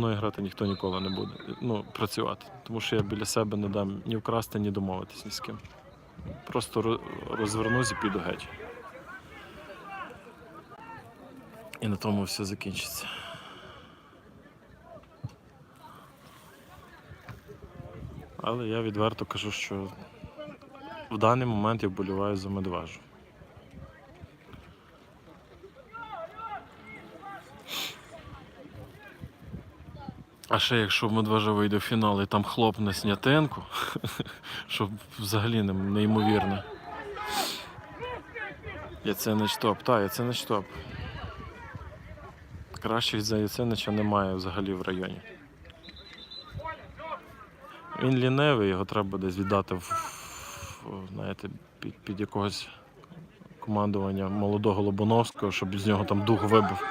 мною грати ніхто ніколи не буде. Ну, працювати. Тому що я біля себе не дам ні вкрасти, ні домовитись ні з ким. Просто розвернусь і піду геть. І на тому все закінчиться. Але я відверто кажу, що в даний момент я вболіваю за медвежу. А ще якщо медвежа вийде в фінал і там хлопне снятенку, що взагалі не- неймовірно. Яценич топ, так, Яценич топ. Кращих за Яценича немає взагалі в районі. Він лінивий, його треба десь віддати в, знаєте, під, під якогось командування молодого Лобановського, щоб з нього там дух вибив.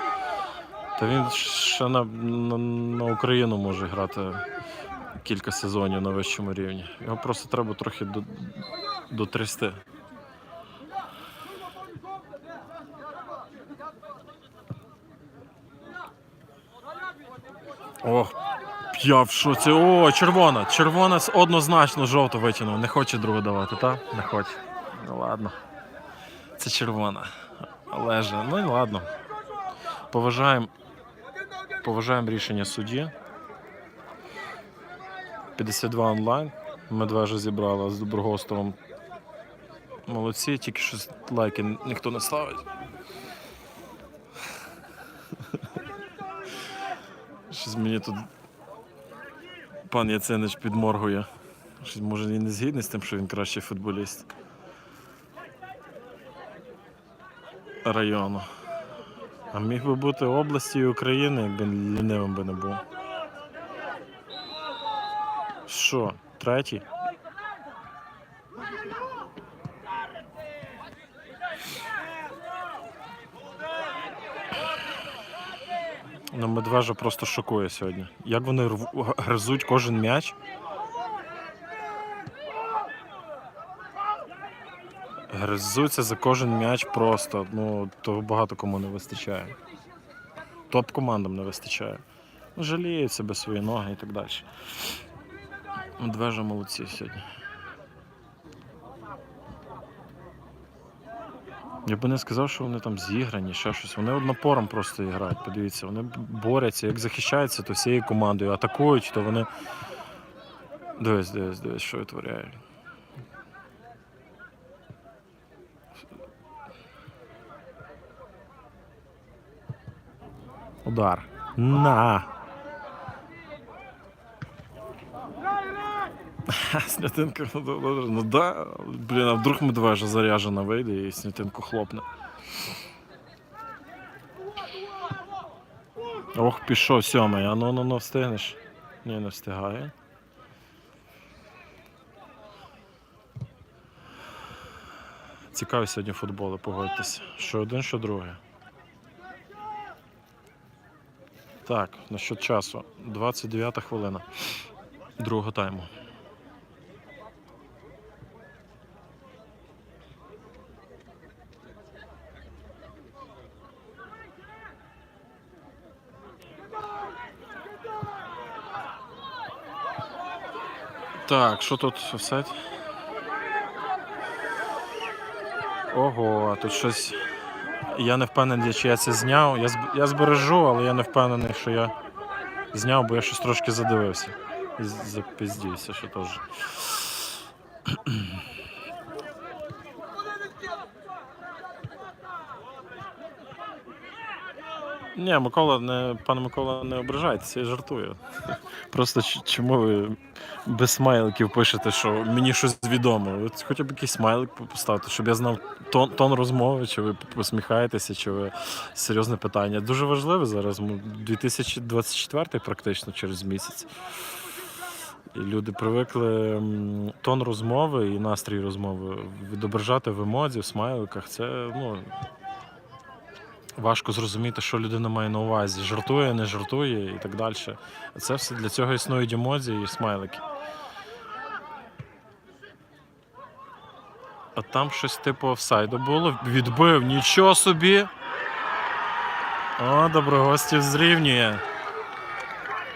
Та він ще на, на, на Україну може грати кілька сезонів на вищому рівні. Його просто треба трохи до, дотрясти. Ох, я в шоці. О, червона. Червона однозначно жовто витягнув. Не хоче другу давати, так? Не хоче. Ну ладно. Це червона. Леже. Ну і ладно. Поважаємо. Поважаємо рішення судді. 52 онлайн. Медвежа зібрала з Доброгостовом. Молодці, тільки щось лайки ніхто не ставить. Щось мені тут пан Яценич підморгує. Щось, може він не згідний з тим, що він кращий футболіст району. А міг би бути області України, якби лінивим би не був. Що, третій? Ну, медвежа просто шокує сьогодні. Як вони гризуть кожен м'яч. Гризуться за кожен м'яч просто. Ну, то багато кому не вистачає. Топ-командам не вистачає. Ну, Жаліють себе свої ноги і так далі. Медвежа молодці сьогодні. Я би не сказав, що вони там зіграні, ще щось. Вони однопором просто грають. Подивіться, вони борються, як захищаються, то всією командою атакують, то вони. Дивись, дивись, дивись, що витворяють. Удар. На. Снятинка, ну, добре, ну да. Блін, а вдруг медвежа заряжена вийде і снятинку хлопне. Ох, пішов сьомий, а ну ну ну встигнеш. Ні, не встигає. Цікаві сьогодні футболи, погодьтеся. Що один, що другий. Так, насчет часу. 29 хвилина. Другого тайму. Так, що тут офсайд? Ого, тут щось. Я не впевнений, чи я це зняв. Я, я збережу, але я не впевнений, що я зняв, бо я щось трошки задивився. І запіздівся, що теж. Ні, Микола, не, пане Микола, не ображайтеся, я жартую. Просто чому ви без смайликів пишете, що мені щось відомо? От хоча б якийсь смайлик поставте, щоб я знав тон, тон розмови, чи ви посміхаєтеся, чи ви серйозне питання. Дуже важливе зараз. м, 2024 практично через місяць. І люди привикли тон розмови і настрій розмови відображати в емодзі, в смайликах. Це ну, важко зрозуміти, що людина має на увазі. Жартує, не жартує і так далі. Це все для цього існують емодзі і смайлики. А там щось типу офсайду було. Відбив, нічого собі. О, доброгостів зрівнює.